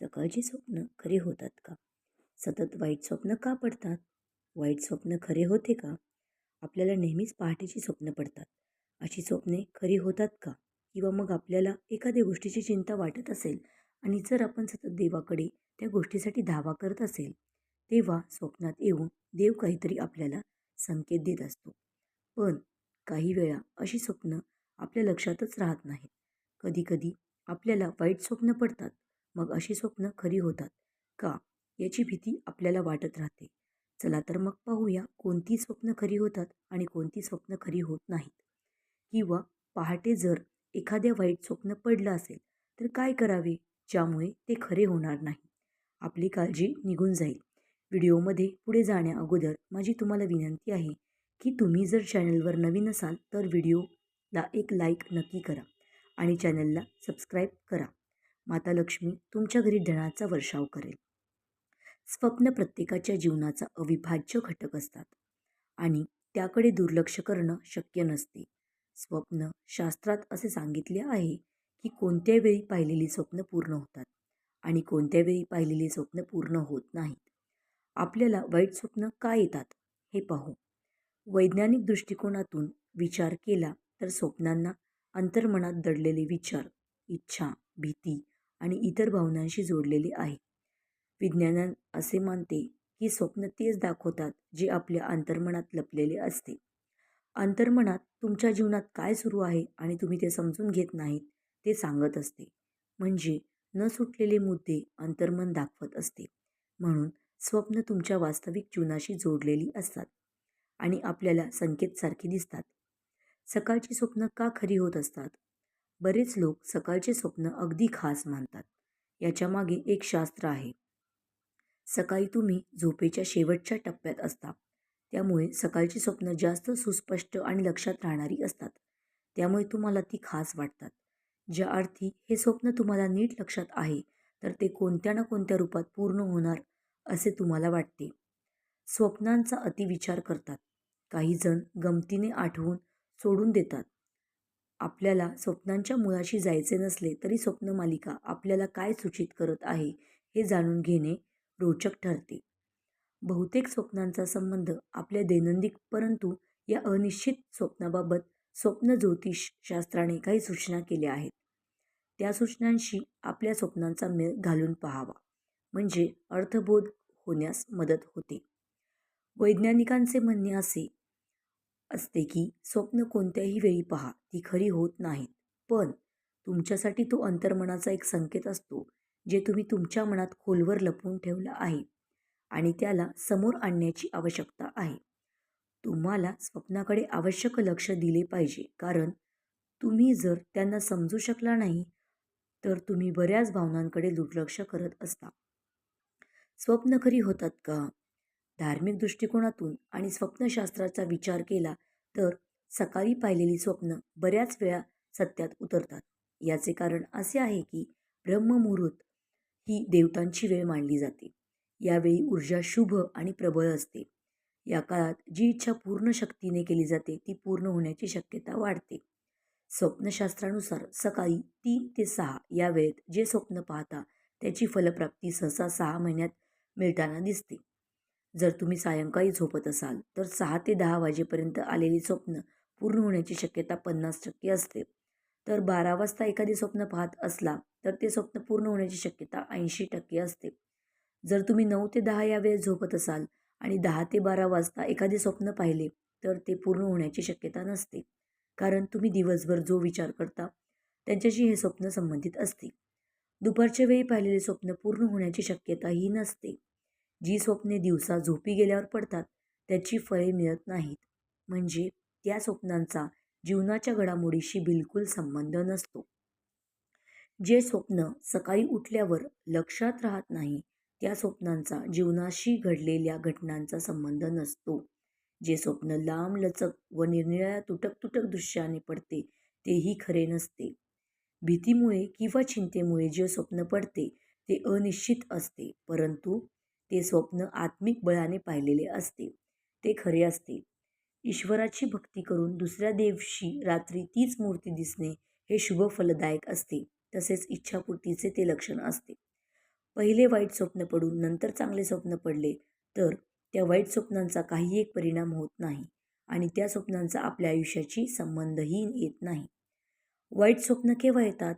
सकाळची स्वप्न खरी होतात का? सतत वाईट स्वप्न का पडतात? वाईट स्वप्न खरे होते का? आपल्याला नेहमीच पहाटेची स्वप्न पडतात. अशी स्वप्ने खरी होतात का? किंवा मग आपल्याला एखाद्या गोष्टीची चिंता वाटत असेल आणि जर आपण सतत देवाकडे त्या गोष्टीसाठी धावा करत असेल तेव्हा स्वप्नात येऊन देव काहीतरी आपल्याला संकेत देत असतो. पण काही वेळा अशी स्वप्न आपल्या लक्षातच राहत नाहीत. कधीकधी आपल्याला वाईट स्वप्न पडतात. मग अशी स्वप्न खरी होतात का? याची भीती आपल्याला वाटत राहते. चला तर मग पाहूया कोणती स्वप्न खरी होतात आणि कोणती स्वप्न खरी होत नाहीत. किंवा पहाटे जर एखाद्या वाईट स्वप्न पडलं असेल तर काय करावे? ज्यामुळे ते खरे होणार नाही. आपली काळजी निघून जाईल. व्हिडिओमध्ये पुढे जाण्या अगोदर माझी तुम्हाला विनंती आहे की तुम्ही जर चॅनलवर नवीन असाल तर व्हिडिओला एक लाईक नक्की करा आणि चॅनलला सबस्क्राईब करा. माता लक्ष्मी तुमच्या घरी धनाचा वर्षाव करेल. स्वप्न प्रत्येकाच्या जीवनाचा अविभाज्य घटक असतात. आणि त्याकडे दुर्लक्ष करणं शक्य नसते. स्वप्न शास्त्रात असे सांगितले आहे की कोणत्या वेळी पाहिलेली स्वप्न पूर्ण होतात आणि कोणत्या वेळी पाहिलेली स्वप्न पूर्ण होत नाहीत. आपल्याला वाईट स्वप्न का येतात हे पाहू. वैज्ञानिक दृष्टिकोनातून विचार केला तर स्वप्नांना अंतर्मनात दडलेले विचार इच्छा भीती आणि इतर भावनांशी जोडलेले आहे. विज्ञानान असे मानते की स्वप्न तेच दाखवतात जे आपल्या अंतर्मनात लपलेले असते. अंतर्मनात तुमच्या जीवनात काय सुरू आहे आणि तुम्ही ते समजून घेत नाहीत ते सांगत असते. म्हणजे न सुटलेले मुद्दे अंतर्मन दाखवत असते. म्हणून स्वप्न तुमच्या वास्तविक जीवनाशी जोडलेली असतात आणि आपल्याला संकेतसारखी दिसतात. सकाळची स्वप्न का खरी होत असतात? बरेच लोक सकाळचे स्वप्न अगदी खास मानतात. याच्यामागे एक शास्त्र आहे. सकाळी तुम्ही झोपेच्या शेवटच्या टप्प्यात असता. त्यामुळे सकाळची स्वप्न जास्त सुस्पष्ट आणि लक्षात राहणारी असतात. त्यामुळे तुम्हाला ती खास वाटतात. ज्या अर्थी हे स्वप्न तुम्हाला नीट लक्षात आहे तर ते कोणत्या ना कोणत्या रूपात पूर्ण होणार असे तुम्हाला वाटते. स्वप्नांचा अतिविचार करतात. काही जण गमतीने आठवून सोडून देतात. आपल्याला स्वप्नांच्या मुळाशी जायचे नसले तरी स्वप्न मालिका आपल्याला काय सूचित करत आहे हे जाणून घेणे रोचक ठरते. बहुतेक स्वप्नांचा संबंध आपल्या दैनंदिन परंतु या अनिश्चित स्वप्नाबाबत स्वप्न ज्योतिष शास्त्राने काही सूचना केल्या आहेत. त्या सूचनांशी आपल्या स्वप्नांचा मेळ घालून पाहावा म्हणजे अर्थबोध होण्यास मदत होते. वैज्ञानिकांचे म्हणणे असे असते की स्वप्न कोणत्याही वेळी पहा ती खरी होत नाहीत. पण तुमच्यासाठी तो अंतर्मनाचा एक संकेत असतो जे तुम्ही तुमच्या मनात खोलवर लपवून ठेवलं आहे आणि त्याला समोर आणण्याची आवश्यकता आहे. तुम्हाला स्वप्नाकडे आवश्यक लक्ष दिले पाहिजे कारण तुम्ही जर त्यांना समजू शकला नाही तर तुम्ही बऱ्याच भावनांकडे दुर्लक्ष करत असता. स्वप्न खरी होतात का? धार्मिक दृष्टिकोनातून आणि स्वप्नशास्त्राचा विचार केला तर सकाळी पाहिलेली स्वप्न बऱ्याच वेळा सत्यात उतरतात. याचे कारण असे आहे की ब्रह्ममुहूर्त ही देवतांची वेळ मानली जाते. यावेळी ऊर्जा शुभ आणि प्रबळ असते. या काळात जी इच्छा पूर्ण शक्तीने केली जाते ती पूर्ण होण्याची शक्यता वाढते. स्वप्नशास्त्रानुसार सकाळी तीन ते सहा या वेळेत जे स्वप्न पाहता त्याची फलप्राप्ती सहसा सहा महिन्यात मिळताना दिसते. जर तुम्ही सायंकाळी झोपत असाल तर सहा ते दहा वाजेपर्यंत आलेली स्वप्न पूर्ण होण्याची शक्यता पन्नास टक्के असते. तर बारा वाजता एखादे स्वप्न पाहत असला तर ते स्वप्न पूर्ण होण्याची शक्यता ऐंशी टक्के असते. जर तुम्ही नऊ ते दहा या वेळेस झोपत असाल आणि दहा ते बारा वाजता एखादे स्वप्न पाहिले तर ते पूर्ण होण्याची शक्यता नसते. कारण तुम्ही दिवसभर जो विचार करता त्यांच्याशी हे स्वप्न संबंधित असते. दुपारच्या वेळी पाहिलेले स्वप्न पूर्ण होण्याची शक्यताही नसते. जी स्वप्ने दिवसा झोपी गेल्यावर पडतात त्याची फळे मिळत नाहीत. म्हणजे त्या स्वप्नांचा जीवनाच्या घडामोडीशी बिलकुल संबंध नसतो. जे स्वप्न सकाळी उठल्यावर लक्षात राहत नाही त्या स्वप्नांचा जीवनाशी घडलेल्या घटनांचा संबंध नसतो. जे स्वप्न लांब लचक व निरनिळ्या तुटक तुटक दृश्याने पडते तेही खरे नसते. भीतीमुळे किंवा चिंतेमुळे जे स्वप्न पडते ते अनिश्चित असते परंतु ते स्वप्न आत्मिक बळाने पाहिलेले असते. ते खरे असते. ईश्वराची भक्ती करून दुसऱ्या दिवशी रात्री तीच मूर्ती दिसणे हे शुभ फलदायक असते. तसेच इच्छापूर्तीचे ते लक्षण असते. पहिले वाईट स्वप्न पडून नंतर चांगले स्वप्न पडले तर त्या वाईट स्वप्नांचा काही एक परिणाम होत नाही आणि त्या स्वप्नांचा आपल्या आयुष्याशी संबंधही येत नाही. वाईट स्वप्न केव्हा येतात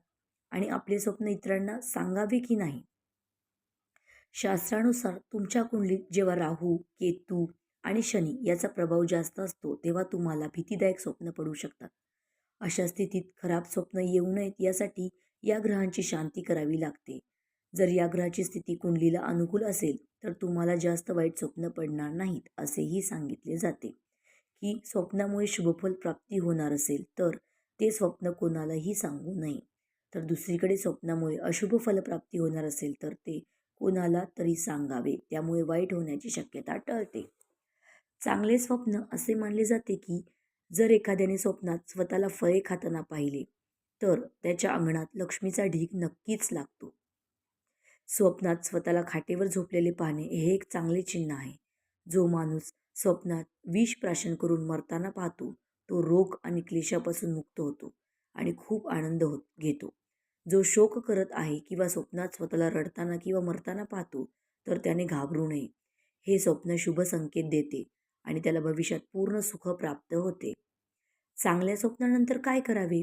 आणि आपले स्वप्न इतरांना सांगावे की नाही? शास्त्रानुसार तुमच्या कुंडलीत जेव्हा राहू केतू आणि शनी याचा प्रभाव जास्त असतो तेव्हा तुम्हाला भीतीदायक स्वप्न पडू शकतात. अशा स्थितीत खराब स्वप्न येऊ नयेत यासाठी या ग्रहांची शांती करावी लागते. जर या ग्रहाची स्थिती कुंडलीला अनुकूल असेल तर तुम्हाला जास्त वाईट स्वप्न पडणार नाहीत असेही सांगितले जाते. की स्वप्नामुळे शुभफल प्राप्ती होणार असेल तर ते स्वप्न कोणालाही सांगू नये. तर दुसरीकडे स्वप्नामुळे अशुभ फलप्राप्ती होणार असेल तर ते कुणाला तरी सांगावे. त्यामुळे वाईट होण्याची शक्यता टळते. चांगले स्वप्न असे मानले जाते की जर एखाद्याने स्वप्नात स्वतःला फळे खाताना पाहिले तर त्याच्या अंगणात लक्ष्मीचा ढीग नक्कीच लागतो. स्वप्नात स्वतःला खाटेवर झोपलेले पाहणे हे एक चांगले चिन्ह आहे. जो माणूस स्वप्नात विष प्राशन करून मरताना पाहतो तो रोग आणि क्लेशापासून मुक्त होतो आणि खूप आनंद होत घेतो. जो शोक करत आहे किंवा स्वप्नात स्वतःला रडताना किंवा मरताना पाहतो तर त्याने घाबरू नये. हे स्वप्न शुभ संकेत देते आणि त्याला भविष्यात पूर्ण सुख प्राप्त होते. चांगल्या स्वप्नानंतर काय करावे?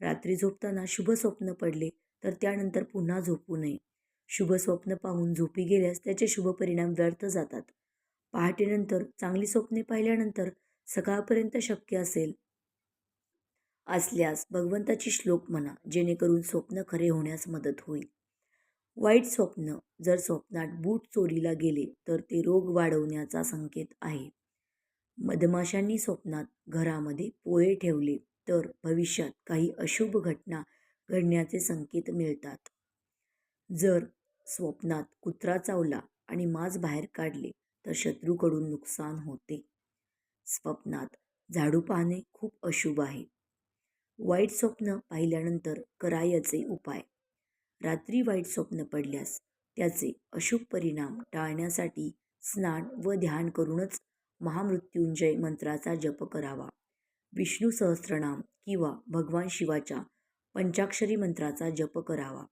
रात्री झोपताना शुभ स्वप्न पडले तर त्यानंतर पुन्हा झोपू नये. शुभ स्वप्न पाहून झोपी गेल्यास त्याचे शुभ परिणाम व्यर्थ जातात. पहाटेनंतर चांगली स्वप्ने पाहिल्यानंतर सकाळपर्यंत शक्य असेल. असल्यास भगवंताची श्लोक म्हणा जेणेकरून स्वप्न खरे होण्यास मदत होईल. वाईट स्वप्न जर स्वप्नात बूट चोरीला गेले तर ते रोग वाढवण्याचा संकेत आहे. मधमाशांनी स्वप्नात घरामध्ये पोळे ठेवले तर भविष्यात काही अशुभ घटना घडण्याचे संकेत मिळतात. जर स्वप्नात कुत्रा चावला आणि मांस बाहेर काढले तर शत्रूकडून नुकसान होते. स्वप्नात झाडू पाहणे खूप अशुभ आहे. वाईट स्वप्न पाहिल्यानंतर करायचे उपाय. रात्री वाईट स्वप्न पडल्यास त्याचे अशुभ परिणाम टाळण्यासाठी स्नान व ध्यान करूनच महामृत्युंजय मंत्राचा जप करावा. विष्णू सहस्रनाम किंवा भगवान शिवाच्या पंचाक्षरी मंत्राचा जप करावा.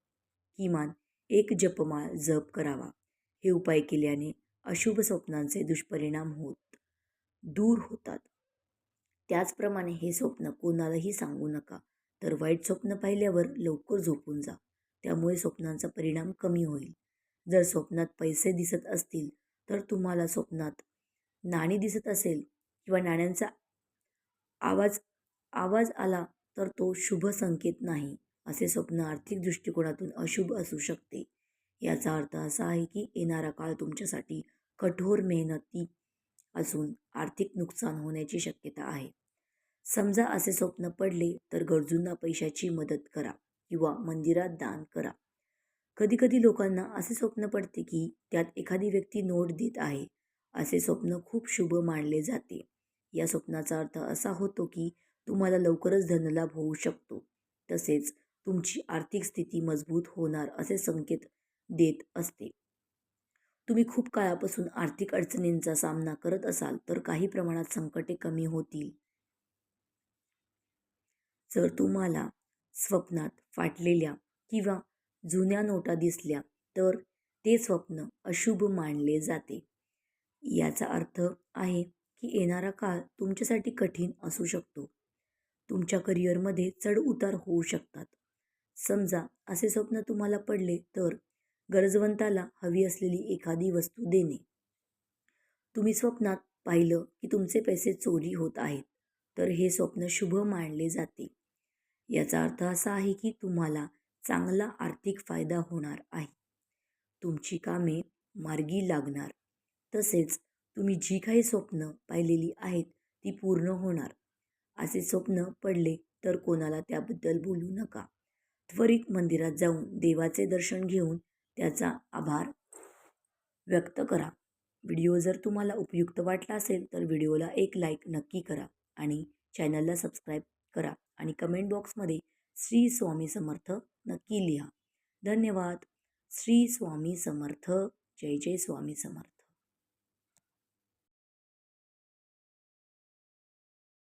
किमान एक जपमाळ जप करावा. हे उपाय केल्याने अशुभ स्वप्नांचे दुष्परिणाम होत दूर होतात. त्याचप्रमाणे हे स्वप्न कोणालाही सांगू नका. तर वाईट स्वप्न पाहिल्यावर लवकर झोपून जा. त्यामुळे स्वप्नांचा परिणाम कमी होईल. जर स्वप्नात पैसे दिसत असतील तर तुम्हाला स्वप्नात नाणी दिसत असेल किंवा नाण्यांचा आवाज आवाज आला तर तो शुभ संकेत नाही असे स्वप्न आर्थिक दृष्टिकोनातून अशुभ असू शकते. याचा अर्थ असा आहे की येणारा काळ तुमच्यासाठी कठोर मेहनती असून आर्थिक नुकसान होण्याची शक्यता आहे. समजा असे स्वप्न पडले तर गरजूंना पैशाची मदत करा किंवा मंदिरात दान करा. कधीकधी लोकांना असे स्वप्न पडते की त्यात एखादी व्यक्ती नोट देत आहे. असे स्वप्न खूप शुभ मानले जाते. या स्वप्नाचा अर्थ असा होतो की तुम्हाला लवकरच धनलाभ होऊ शकतो. तसेच तुमची आर्थिक स्थिती मजबूत होणार असे संकेत देत असते. तुम्ही खूप काळापासून आर्थिक अडचणींचा सामना करत असाल तर काही प्रमाणात संकटे कमी होतील. जर तुम्हाला स्वप्नात फाटलेल्या किंवा जुन्या नोटा दिसल्या तर ते स्वप्न अशुभ मानले जाते. याचा अर्थ आहे की येणारा काळ तुमच्यासाठी कठीण असू शकतो. तुमच्या करिअरमध्ये चढ उतार होऊ शकतात. समजा असे स्वप्न तुम्हाला पडले तर गरजवंताला हवी असलेली एखादी वस्तू देणे. तुम्ही स्वप्नात पाहिलं की तुमचे पैसे चोरी होत आहेत तर हे स्वप्न शुभ मानले जाते. याचा अर्थ असा आहे की तुम्हाला चांगला आर्थिक फायदा होणार आहे. तुमची कामे मार्गी लागणार. तसेच तुम्ही जी काही स्वप्न पाहिलेली आहेत ती पूर्ण होणार. असे स्वप्न पडले तर कोणाला त्याबद्दल बोलू नका. त्वरित मंदिरात जाऊन देवाचे दर्शन घेऊन त्याचा आभार व्यक्त करा. व्हिडिओ जर तुम्हाला उपयुक्त वाटला असेल तर व्हिडिओला एक लाईक नक्की करा आणि चॅनलला सबस्क्राईब करा. आणि कमेंट बॉक्समध्ये श्री स्वामी समर्थ नक्की लिहा. धन्यवाद. श्री स्वामी समर्थ. जय जय स्वामी समर्थ.